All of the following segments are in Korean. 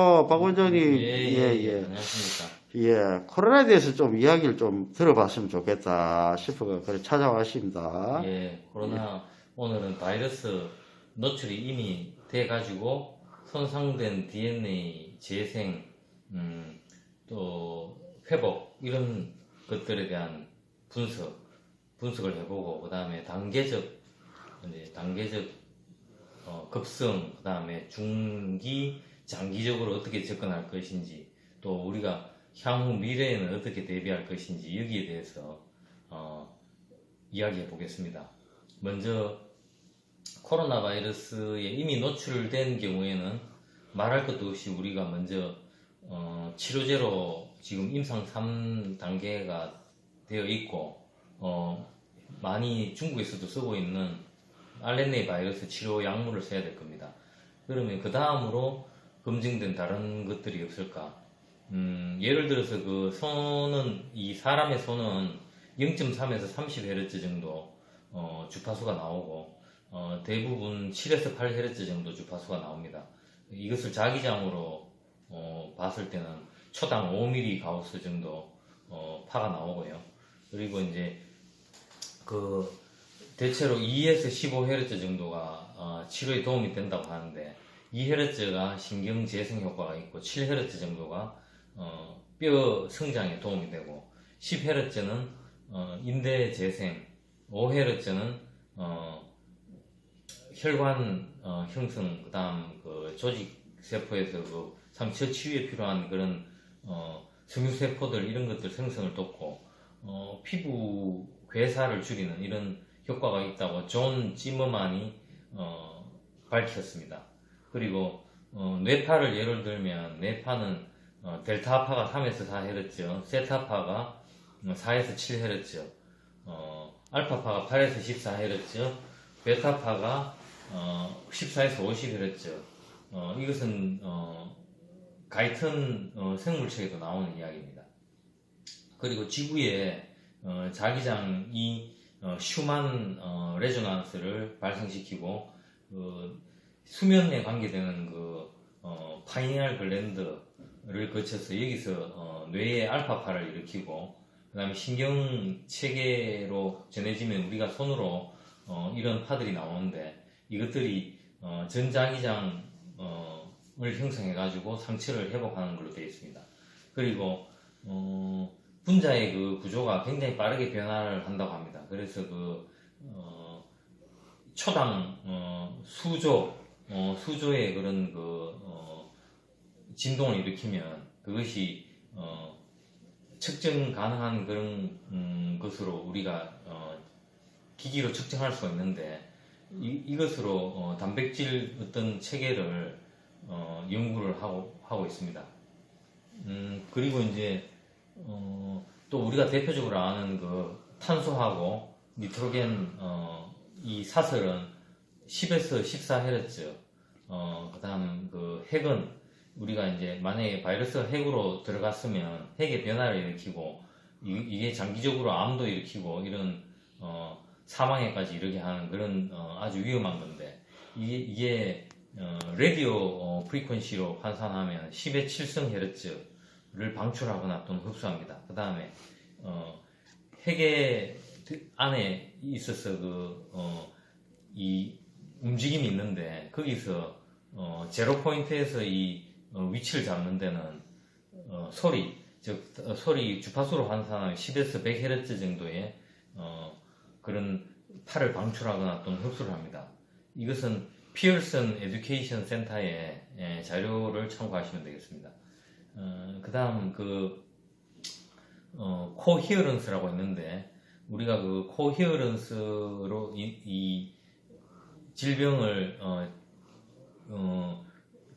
어, 박 원장님, 예, 예, 예, 예. 예. 안녕하십니까. 예, 코로나에 대해서 좀 이야기를 좀 들어봤으면 좋겠다 싶어서 그래 찾아왔습니다. 예, 코로나 오늘은 바이러스 노출이 이미 돼가지고 손상된 DNA 재생, 음, 또 회복 이런 것들에 대한 분석, 분석을 해보고 그 다음에 단계적, 이제 단계적 어, 급성, 그 다음에 중기, 장기적으로 어떻게 접근할 것인지, 또 우리가 향후 미래에는 어떻게 대비할 것인지 여기에 대해서 어, 이야기해 보겠습니다. 먼저 코로나 바이러스에 이미 노출된 경우에는 말할 것도 없이 우리가 먼저 어, 치료제로 지금 임상 3단계가 되어 있고 어, 많이 중국에서도 쓰고 있는 RNA 바이러스 치료 약물을 써야 될 겁니다. 그러면 그 다음으로 검증된 다른 것들이 없을까? 음, 예를 들어서 그 손은 이 사람의 손은 0.3에서 30Hz 정도 어, 주파수가 나오고 어, 대부분 7에서 8Hz 정도 주파수가 나옵니다. 이것을 자기장으로 어, 봤을 때는 초당 5mm 가우스 정도 어, 파가 나오고요. 그리고 이제 그 대체로 2에서 15Hz 정도가 어, 치료에 도움이 된다고 하는데 2Hz가 신경 재생 효과가 있고 7Hz 정도가 어, 뼈 성장에 도움이 되고 10Hz는 어, 인대 재생, 5Hz는 어, 혈관 어, 형성, 그다음 그 조직 세포에서 그 상처 치유에 필요한 그런 어, 섬유 세포들 이런 것들 생성을 돕고 어, 피부 괴사를 줄이는 이런 효과가 있다고 존 찌머만이 어, 밝혔습니다. 그리고 어, 뇌파를 예를 들면 뇌파는 어, 델타파가 3에서 4Hz, 세타파가 4에서 7Hz, 어, 알파파가 8에서 14Hz, 베타파가 어, 14에서 50Hz. 어, 이것은 어, 가이튼 어, 생물체에도 나오는 이야기입니다. 그리고 지구에 어, 자기장이 어, 슈만 어, 레조난스를 발생시키고 그 수면에 관계되는 그 어, 파이니알 글랜드를 거쳐서 여기서 어, 뇌의 알파파를 일으키고 그다음에 신경 체계로 전해지면 우리가 손으로 어, 이런 파들이 나오는데 이것들이 어, 전자기장을 형성해 가지고 상처를 회복하는 걸로 되어 있습니다. 그리고 어, 분자의 그 구조가 굉장히 빠르게 변화를 한다고 합니다. 그래서 그 어, 초당 어, 수조 어, 수조의 그런 그 어, 진동을 일으키면 그것이 어, 측정 가능한 그런 음, 것으로 우리가 어, 기기로 측정할 수가 있는데 이, 이것으로 어, 단백질 어떤 체계를 어, 연구를 하고 하고 있습니다. 음, 그리고 이제 어, 또 우리가 대표적으로 아는 그 탄소하고 니트로겐 어, 이 사설은 10에서 14Hz 어, 그다음 그 핵은 우리가 이제 만약에 바이러스가 핵으로 들어갔으면 핵의 변화를 일으키고 이, 게 장기적으로 암도 일으키고 이런 어, 사망에까지 이르게 하는 그런 어, 아주 위험한 건데 이게, 이게 어, 라디오 어, 프리퀀시로 환산하면 10의 7성 헤르츠를 방출하거나 또는 흡수합니다. 그 다음에 어, 핵의 안에 있어서 그, 어, 이 움직임이 있는데 거기서 어, 제로 포인트에서 이 어, 위치를 잡는 데는 어, 소리 즉 어, 소리 주파수로 환산하면 10에서 100Hz 정도의 어, 그런 팔을 방출하거나 또는 흡수를 합니다. 이것은 피어슨 에듀케이션 센터의 예, 자료를 참고하시면 되겠습니다. 그 다음 그 어, 코히어런스라고 있는데 우리가 그 코히어런스로 이, 이 질병을 어, 어,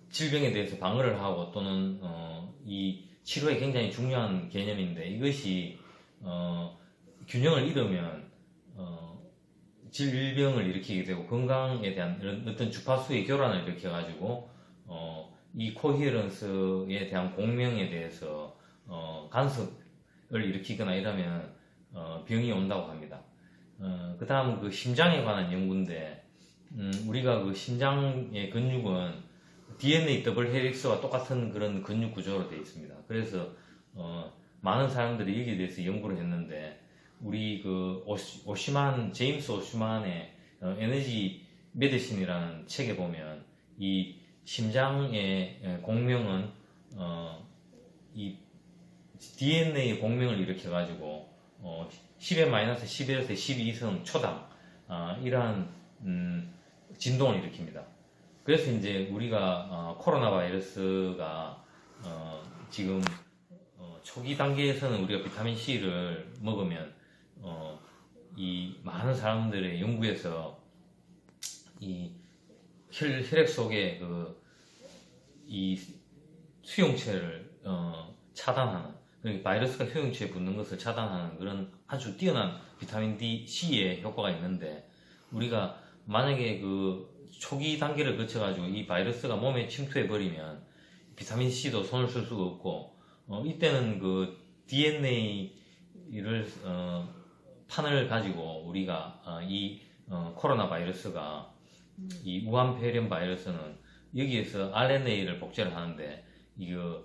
질병에 대해서 방어를 하고 또는 어, 이 치료에 굉장히 중요한 개념인데 이것이 어, 균형을 잃으면 어, 질병을 일으키게 되고 건강에 대한 어떤 주파수의 교란을 일으켜 가지고 어, 이 코히어런스에 대한 공명에 대해서 어, 간섭을 일으키거나 이러면 어, 병이 온다고 합니다. 어, 그 다음 그 심장에 관한 연구인데 음, 우리가 그 심장의 근육은 DNA 더블 헬릭스와 똑같은 그런 근육 구조로 되어 있습니다. 그래서 어, 많은 사람들이 여기에 대해서 연구를 했는데 우리 그 오시, 오시만 제임스 오시만의 어, 에너지 메디신이라는 책에 보면 이 심장의 에, 공명은 어, 이 DNA 공명을 일으켜 가지고 어, 10의 마이너스 11에서 12성 초당 아, 이러한 음, 진동을 일으킵니다. 그래서 이제 우리가 어, 코로나 바이러스가 어, 지금 어, 초기 단계에서는 우리가 비타민 C를 먹으면 어, 이 많은 사람들의 연구에서 이 혈, 혈액 속에 그 이 수용체를 어, 차단하는 그러니까 바이러스가 수용체에 붙는 것을 차단하는 그런 아주 뛰어난 비타민 D, C의 효과가 있는데 우리가 만약에 그 초기 단계를 거쳐가지고 이 바이러스가 몸에 침투해 버리면 비타민 C도 손을 쓸 수가 없고 어, 이때는 그 DNA를 어, 판을 가지고 우리가 어, 이 어, 코로나 바이러스가 이 우한 폐렴 바이러스는 여기에서 RNA를 복제를 하는데 이거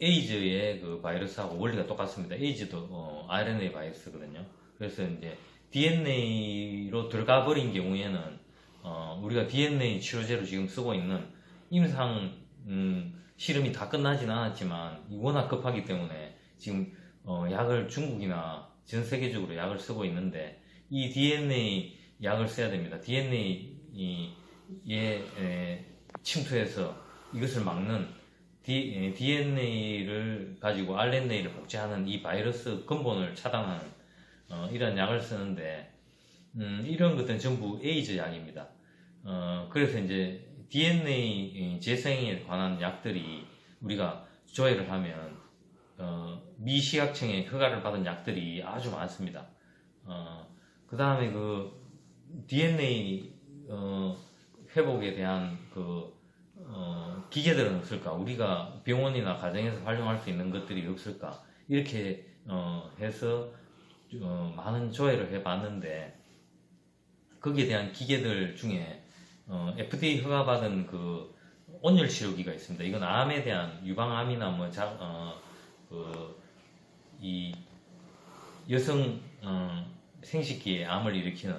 에이즈의 그 바이러스하고 원리가 똑같습니다. 에이즈도 어, RNA 바이러스거든요. 그래서 이제 DNA로 들어가 버린 경우에는 어, 우리가 DNA 치료제로 지금 쓰고 있는 임상 음, 실험이 다 끝나진 않았지만 워낙 급하기 때문에 지금 어, 약을 중국이나 전 세계적으로 약을 쓰고 있는데 이 DNA 약을 써야 됩니다. DNA 에 침투해서 이것을 막는 DNA를 가지고 RNA를 복제하는 이 바이러스 근본을 차단하는 어, 이런 약을 쓰는데 음, 이런 것들은 전부 에이즈 약입니다. 어, 그래서 이제 DNA 재생에 관한 약들이 우리가 조회를 하면 어, 미시약청의 허가를 받은 약들이 아주 많습니다. 그 다음에 그 DNA 어, 회복에 대한 그 어, 기계들은 없을까? 우리가 병원이나 가정에서 활용할 수 있는 것들이 없을까? 이렇게 어, 해서 어, 많은 조회를 해봤는데 거기에 대한 기계들 중에 어, FDA 허가받은 그 온열 치료기가 있습니다. 이건 암에 대한 유방암이나 뭐 자, 어, 그, 이 여성 어, 생식기에 암을 일으키는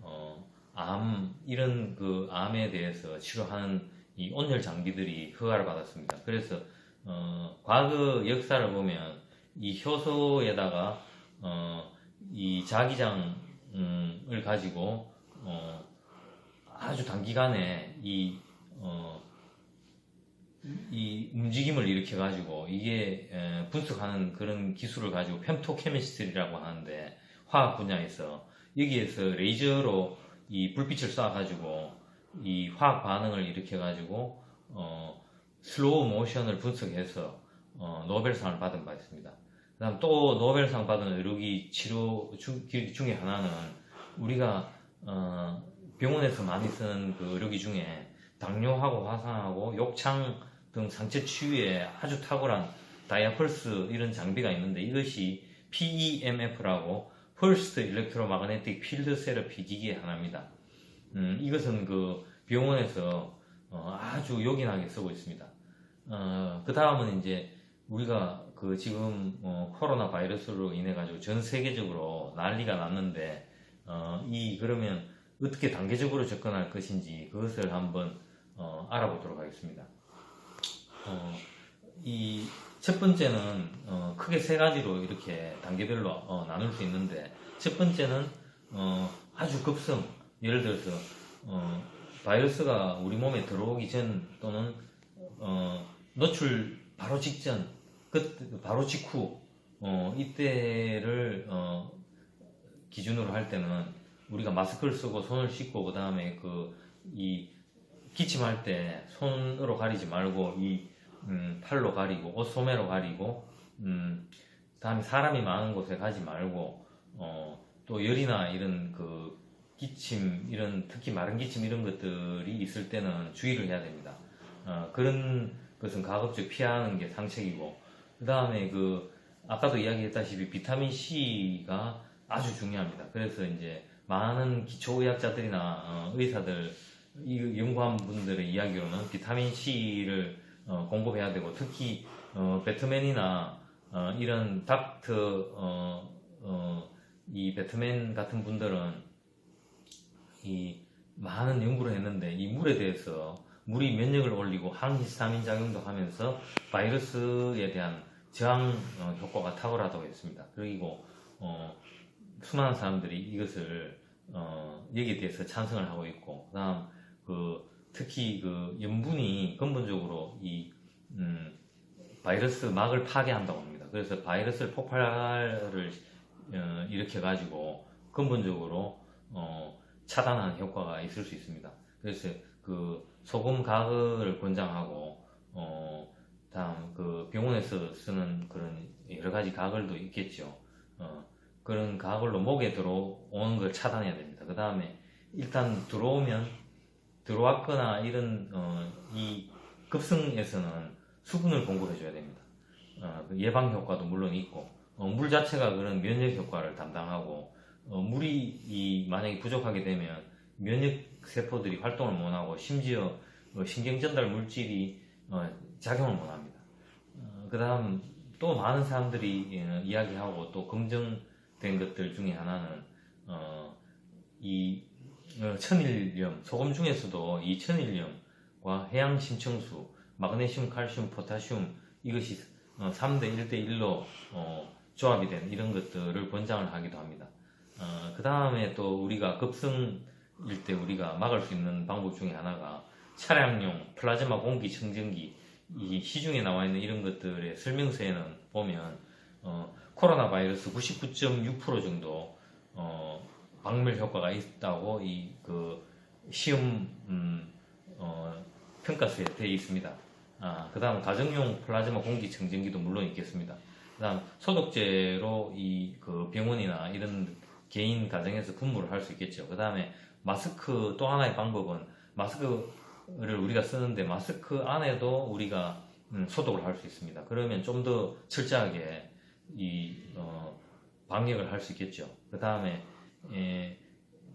어, 암 이런 그 암에 대해서 치료하는 이 온열 장비들이 허가를 받았습니다. 그래서 어, 과거 역사를 보면 이 효소에다가 어, 이 자기장을 가지고 어, 아주 단기간에 이, 어, 이 움직임을 일으켜 가지고 이게 에, 분석하는 그런 기술을 가지고 펜토케미스트리라고 하는데 화학 분야에서 여기에서 레이저로 이 불빛을 쏴 가지고 이 화학 반응을 일으켜 가지고 어, 슬로우 모션을 분석해서 어, 노벨상을 받은 바 있습니다. 그다음 또 노벨상 받은 의료기 치료 중, 중에 하나는 우리가 어, 병원에서 많이 쓰는 그 의료기 중에 당뇨하고 화상하고 욕창 등 상체 치유에 아주 탁월한 다이아펄스 이런 장비가 있는데 이것이 PEMF라고 펄스트 일렉트로마그네틱 필드 세러피 기기의 하나입니다. 음, 이것은 그 병원에서 어, 아주 요긴하게 쓰고 있습니다. 어, 그 다음은 이제 우리가 그 지금 어, 코로나 바이러스로 인해 가지고 전 세계적으로 난리가 났는데 어, 이 그러면 어떻게 단계적으로 접근할 것인지 그것을 한번 어, 알아보도록 하겠습니다. 어, 이 첫 번째는 어, 크게 세 가지로 이렇게 단계별로 어, 나눌 수 있는데 첫 번째는 어, 아주 급성 예를 들어서 어, 바이러스가 우리 몸에 들어오기 전 또는 어, 노출 바로 직전 끝 바로 직후 어, 이때를 어, 기준으로 할 때는 우리가 마스크를 쓰고 손을 씻고 그 다음에 그 이 기침할 때 손으로 가리지 말고 이 음, 팔로 가리고 옷 소매로 가리고 음, 다음에 사람이 많은 곳에 가지 말고 어, 또 열이나 이런 그 기침 이런 특히 마른 기침 이런 것들이 있을 때는 주의를 해야 됩니다. 어, 그런 것은 가급적 피하는 게 상책이고 그 다음에 그 아까도 이야기했다시피 비타민 C가 아주 중요합니다. 그래서 이제 많은 기초의학자들이나 어, 의사들 이 연구한 분들의 이야기로는 비타민 C를 어, 공급해야 되고 특히 어, 배트맨이나 어, 이런 닥터 이 배트맨 같은 분들은 이 많은 연구를 했는데 이 물에 대해서 물이 면역을 올리고 항히스타민 작용도 하면서 바이러스에 대한 저항 어, 효과가 탁월하다고 했습니다. 그리고 어, 수많은 사람들이 이것을 어, 여기에 대해서 찬성을 하고 있고 그다음 그 특히 그 염분이 근본적으로 이 음, 바이러스 막을 파괴한다고 합니다. 그래서 바이러스를 폭발을 어, 일으켜 가지고 근본적으로 어, 차단하는 효과가 있을 수 있습니다. 그래서 그 소금 가글을 권장하고 어, 다음 그 병원에서 쓰는 그런 여러 가지 가글도 있겠죠. 어, 그런 가글로 목에 들어오는 걸 차단해야 됩니다. 그 다음에 일단 들어오면 들어왔거나 이런 어, 이 급성에서는 수분을 공급해 줘야 됩니다. 어, 그 예방 효과도 물론 있고 어, 물 자체가 그런 면역 효과를 담당하고 어, 물이 이 만약에 부족하게 되면 면역 세포들이 활동을 못하고 심지어 어, 신경 전달 물질이 어, 작용을 못합니다. 그 다음 또 많은 사람들이 어, 이야기하고 또 검증된 것들 중에 하나는 어, 이 어, 천일염 소금 중에서도 이 천일염과 해양 신청수 마그네슘, 칼슘, 포타슘 이것이 어, 3대 1대 1로 조합이 된 이런 것들을 권장을 하기도 합니다. 그 다음에 또 우리가 급성일 때 우리가 막을 수 있는 방법 중에 하나가 차량용 플라즈마 공기 청정기 이 시중에 나와 있는 이런 것들의 설명서에는 보면 어, 코로나 바이러스 99.6% 정도 어, 박멸 효과가 있다고 이 그 시험 음, 어, 평가서에 되어 있습니다. 아, 그 다음 가정용 플라즈마 공기 청정기도 물론 있겠습니다. 그 다음 소독제로 이 그 병원이나 이런 개인 가정에서 근무를 할 수 있겠죠. 그 다음에 마스크 또 하나의 방법은 마스크 를 우리가 쓰는데 마스크 안에도 우리가 음, 소독을 할 수 있습니다. 그러면 좀 더 철저하게 이 어, 방역을 할 수 있겠죠. 그 다음에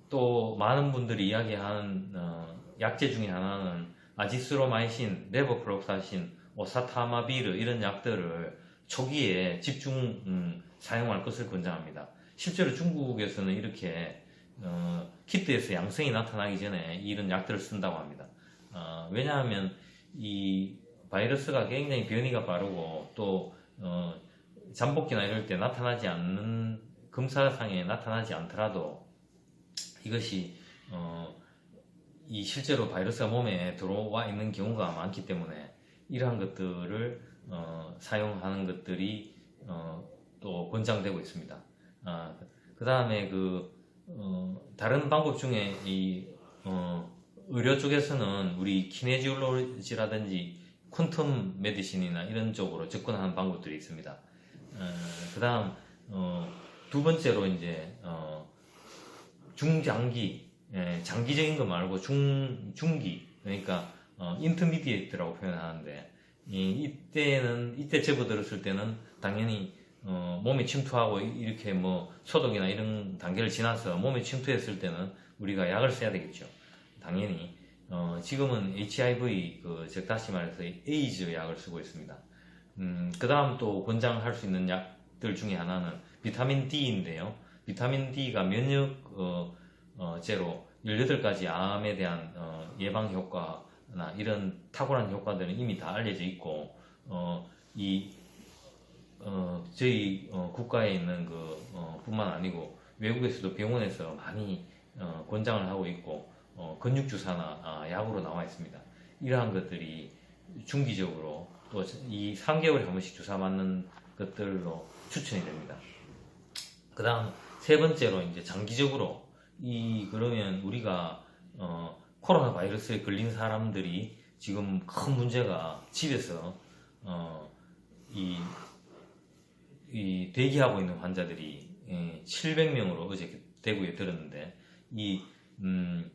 또 많은 분들이 이야기하는 어, 약제 중에 하나는 아지스로마이신, 레버프록사신, 오사타마비르 이런 약들을 초기에 집중 음, 사용할 것을 권장합니다. 실제로 중국에서는 이렇게 어, 키트에서 양성이 나타나기 전에 이런 약들을 쓴다고 합니다. 어, 왜냐하면 이 바이러스가 굉장히 변이가 빠르고 또 어, 잠복기나 이럴 때 나타나지 않는 검사상에 나타나지 않더라도 이것이 어, 이 실제로 바이러스가 몸에 들어와 있는 경우가 많기 때문에 이러한 것들을 어, 사용하는 것들이 어, 또 권장되고 있습니다. 아, 그 다음에 그 어, 다른 방법 중에 이 어, 의료 쪽에서는 우리 키네지올로지라든지 퀀텀 메디신이나 이런 쪽으로 접근하는 방법들이 있습니다. 어, 그 다음 두 번째로 이제 어, 중장기 예, 장기적인 거 말고 중 중기 그러니까 어, 인터미디에이트라고 표현하는데 이, 이때는 이때 접어들었을 때는 당연히 어, 몸에 침투하고 이렇게 뭐 소독이나 이런 단계를 지나서 몸에 침투했을 때는 우리가 약을 써야 되겠죠. 당연히 어, 지금은 HIV 그 즉 다시 말해서 에이즈 약을 쓰고 있습니다. 음, 그 다음 또 권장할 수 있는 약들 중에 하나는 비타민 D인데요. 비타민 D가 면역 어, 어, 제로 18가지 암에 대한 어, 예방 효과나 이런 탁월한 효과들은 이미 다 알려져 있고 어, 이 어, 저희 어, 국가에 있는 그 어, 뿐만 아니고 외국에서도 병원에서 많이 어, 권장을 하고 있고 어, 근육 주사나 아, 약으로 나와 있습니다. 이러한 것들이 중기적으로 또 이 3개월에 한 번씩 주사 맞는 것들로 추천이 됩니다. 그 다음 세 번째로 이제 장기적으로 이 그러면 우리가 어, 코로나 바이러스에 걸린 사람들이 지금 큰 문제가 집에서 어, 이, 이 대기하고 있는 환자들이 예, 700명으로 어제 대구에 들었는데 이 음,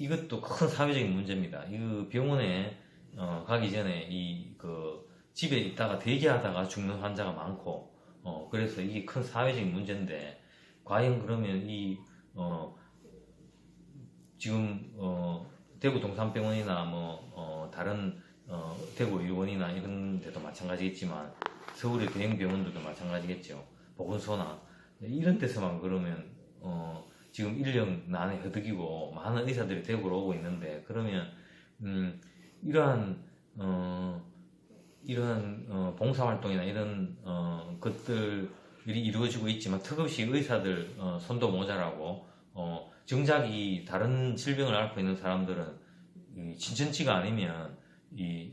이것도 큰 사회적인 문제입니다. 이 병원에 어, 가기 전에 이 그 집에 있다가 대기하다가 죽는 환자가 많고 어, 그래서 이게 큰 사회적인 문제인데 과연 그러면 이 어, 지금 어, 대구 동산병원이나 뭐 어, 다른 어, 대구 의원이나 이런 데도 마찬가지겠지만 서울의 대형 병원들도 마찬가지겠죠. 보건소나 이런 데서만 그러면 어, 지금 인력 난에 허덕이고 많은 의사들이 대구로 오고 있는데 그러면 음, 이러한 어, 이런 어, 봉사활동이나 이런 어, 것들이 이루어지고 있지만 턱없이 의사들 어, 손도 모자라고 어, 정작 이 다른 질병을 앓고 있는 사람들은 이 진천치가 아니면 이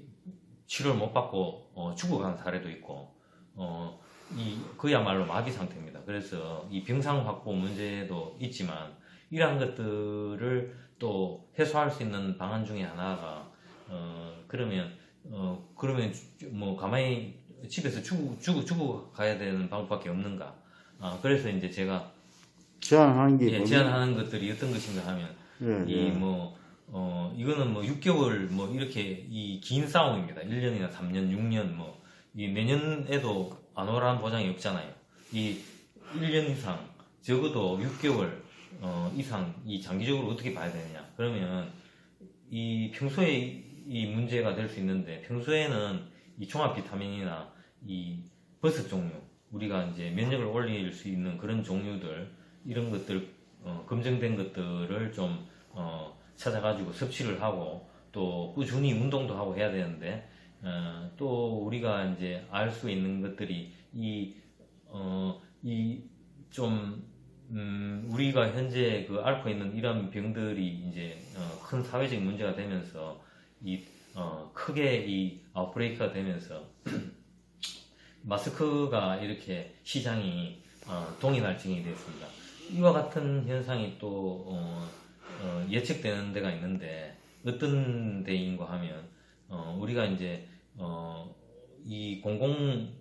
치료를 못 받고 어, 죽어가는 사례도 있고 어, 이 그야말로 마비 상태입니다. 그래서 이 병상 확보 문제도 있지만 이러한 것들을 또 해소할 수 있는 방안 중에 하나가 어, 그러면 어, 그러면 주- 뭐 가만히 집에서 죽어 죽어 죽어 가야 되는 방법밖에 없는가? 아, 그래서 이제 제가 제안하는 게 예? 제안하는 것들이 어떤 것인가 하면 예, 이 예. 뭐 어, 이거는 뭐 6개월 뭐 이렇게 이 긴 싸움입니다. 1년이나 3년, 6년 뭐 이 내년에도 안 오라는 보장이 없잖아요. 이 1년 이상 적어도 6개월 어, 이상 이 장기적으로 어떻게 봐야 되느냐? 그러면 이 평소에 이 문제가 될 수 있는데 평소에는 이 종합 비타민이나 이 버섯 종류 우리가 이제 면역을 올릴 수 있는 그런 종류들 이런 것들 어, 검증된 것들을 좀 어, 찾아가지고 섭취를 하고 또 꾸준히 운동도 하고 해야 되는데 어, 또 우리가 이제 알 수 있는 것들이 어, 이어 이좀 음, 우리가 현재 그 앓고 있는 이런 병들이 이제 어, 큰 사회적 문제가 되면서 이 어, 크게 이 아웃브레이크가 되면서 마스크가 이렇게 시장이 어, 동인할 징이 됐습니다. 이와 같은 현상이 또 어, 어, 예측되는 데가 있는데 어떤 데인가 하면 어, 우리가 이제 어, 이 공공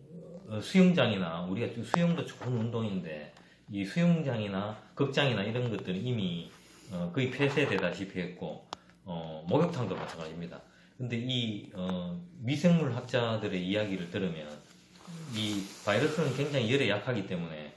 어, 수영장이나 우리가 좀 수영도 좋은 운동인데 이 수영장이나 극장이나 이런 것들은 이미 어, 거의 폐쇄되다시피 했고 어, 목욕탕도 마찬가지입니다. 근데 이 어, 미생물 학자들의 이야기를 들으면 이 바이러스는 굉장히 열에 약하기 때문에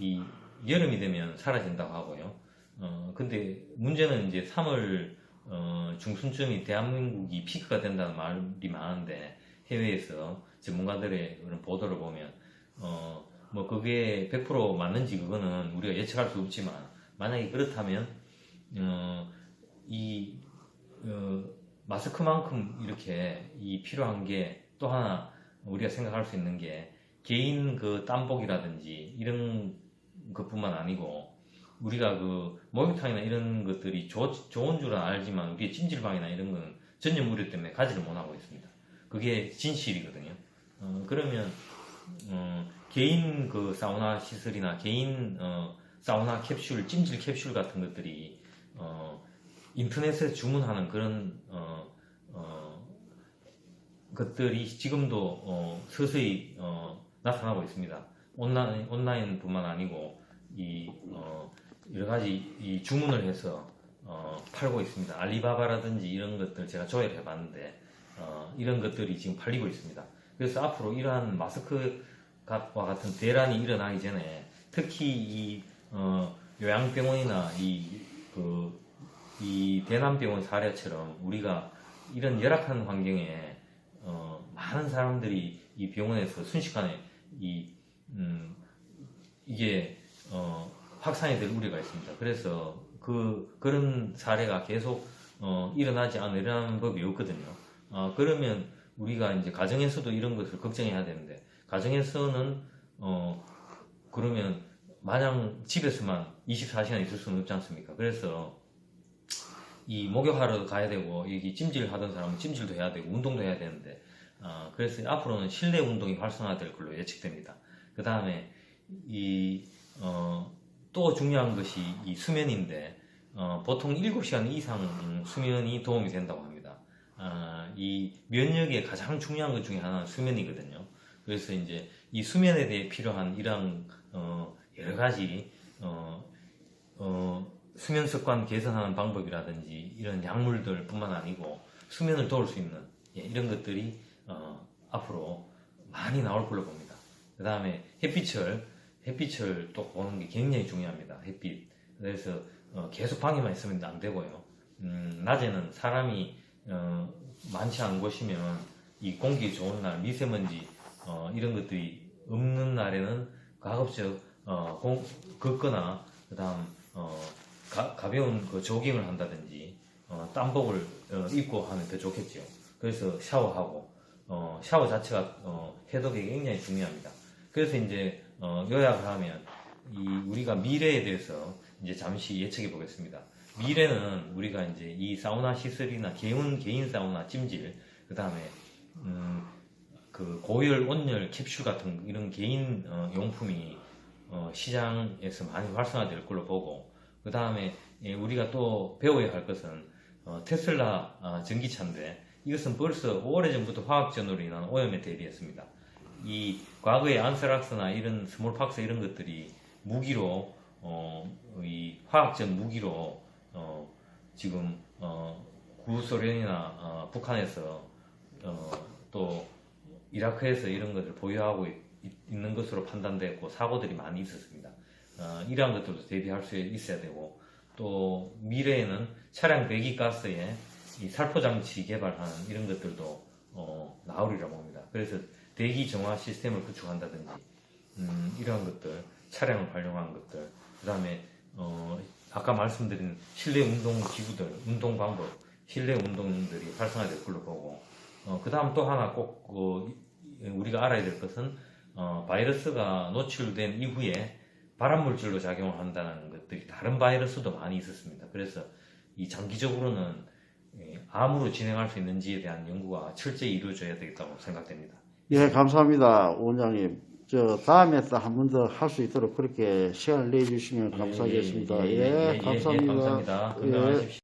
이 여름이 되면 사라진다고 하고요. 어, 근데 문제는 이제 3월 어, 중순쯤이 대한민국이 피크가 된다는 말이 많은데 해외에서 전문가들의 그런 보도를 보면 어, 뭐 그게 100% 맞는지 그거는 우리가 예측할 수 없지만 만약에 그렇다면 어, 이 어, 마스크만큼 이렇게 이 필요한 게 또 하나 우리가 생각할 수 있는 게 개인 그 땀복이라든지 이런 것뿐만 아니고 우리가 그 목욕탕이나 이런 것들이 좋, 좋은 줄은 알지만 우리의 찜질방이나 이런 거는 전염 우려 때문에 가지를 못하고 있습니다. 그게 진실이거든요. 어, 그러면 어, 개인 그 사우나 시설이나 개인 어, 사우나 캡슐, 찜질 캡슐 같은 것들이 어, 인터넷에 주문하는 그런 어, 어, 것들이 지금도 어, 서서히 어, 나타나고 있습니다. 온라인 온라인뿐만 아니고 이 어, 여러 가지 이 주문을 해서 어, 팔고 있습니다. 알리바바라든지 이런 것들 제가 조회를 해봤는데 어, 이런 것들이 지금 팔리고 있습니다. 그래서 앞으로 이러한 마스크와 같은 대란이 일어나기 전에 특히 이 어, 요양병원이나 이, 그, 이 대남병원 사례처럼 우리가 이런 열악한 환경에 어, 많은 사람들이 이 병원에서 순식간에 이, 음, 이게 어, 확산이 될 우려가 있습니다. 그래서 그 그런 사례가 계속 어, 일어나지 않으려는 법이 없거든요. 어, 그러면 우리가 이제 가정에서도 이런 것을 걱정해야 되는데 가정에서는 어, 그러면 마냥 집에서만 24시간 있을 수는 없지 않습니까? 그래서 이 목욕하러 가야 되고 여기 찜질 하던 사람은 찜질도 해야 되고 운동도 해야 되는데 어, 그래서 앞으로는 실내 운동이 활성화될 걸로 예측됩니다. 그 다음에 이 어, 또 중요한 것이 이 수면인데 어, 보통 7시간 이상 음, 수면이 도움이 된다고 합니다. 아, 이 면역의 가장 중요한 것 중에 하나는 수면이거든요. 그래서 이제 이 수면에 대해 필요한 이런 어, 여러 가지 어, 어, 수면 습관 개선하는 방법이라든지 이런 약물들뿐만 아니고 수면을 도울 수 있는 예, 이런 것들이 어, 앞으로 많이 나올 걸로 봅니다. 그 다음에 햇빛을 햇빛을 또 보는 게 굉장히 중요합니다. 햇빛. 그래서 어, 계속 방에만 있으면 안 되고요. 음, 낮에는 사람이 어, 많지 않은 곳이면 이 공기 좋은 날 미세먼지 어, 이런 것들이 없는 날에는 가급적 어, 공, 걷거나 그다음 어, 가, 가벼운 그 조깅을 한다든지 어, 땀복을 어, 입고 하면 더 좋겠죠. 그래서 샤워하고 어, 샤워 자체가 어, 해독에 굉장히 중요합니다. 그래서 이제 어, 요약을 하면 이 우리가 미래에 대해서 이제 잠시 예측해 보겠습니다. 미래는 우리가 이제 이 사우나 시설이나 개인 개인 사우나 찜질 그 다음에 음, 그 고열 온열 캡슐 같은 이런 개인 어, 용품이 어, 시장에서 많이 활성화될 걸로 보고 그 다음에 우리가 또 배워야 할 것은 어, 테슬라 아, 전기차인데 이것은 벌써 오래전부터 화학전으로 인한 오염에 대비했습니다. 이 과거의 안스락스나 이런 스몰팍스 이런 것들이 무기로 어, 이 화학전 무기로 어, 지금 어, 구소련이나 어, 북한에서 어, 또 이라크에서 이런 것을 보유하고 있, 는 것으로 판단됐고 사고들이 많이 있었습니다. 어, 이러한 것들도 대비할 수 있어야 되고 또 미래에는 차량 배기가스에 이 살포 장치 개발하는 이런 것들도 어, 나오리라 봅니다. 그래서 대기 정화 시스템을 구축한다든지 음, 이러한 것들 차량을 활용한 것들 그 다음에 어, 아까 말씀드린 실내 운동 기구들 운동 방법 실내 운동들이 활성화될 걸로 보고 어, 그 다음 또 하나 꼭 어, 우리가 알아야 될 것은 어, 바이러스가 노출된 이후에 발암 물질로 작용을 한다는 것들이 다른 바이러스도 많이 있었습니다. 그래서 이 장기적으로는 예, 암으로 진행할 수 있는지에 대한 연구가 철저히 이루어져야 되겠다고 생각됩니다. 예, 감사합니다, 원장님. 저 다음에 또 한 번 더 할 수 있도록 그렇게 시간을 내주시면 감사하겠습니다. 예, 감사합니다. 감사합니다. 예. 건강하십시오.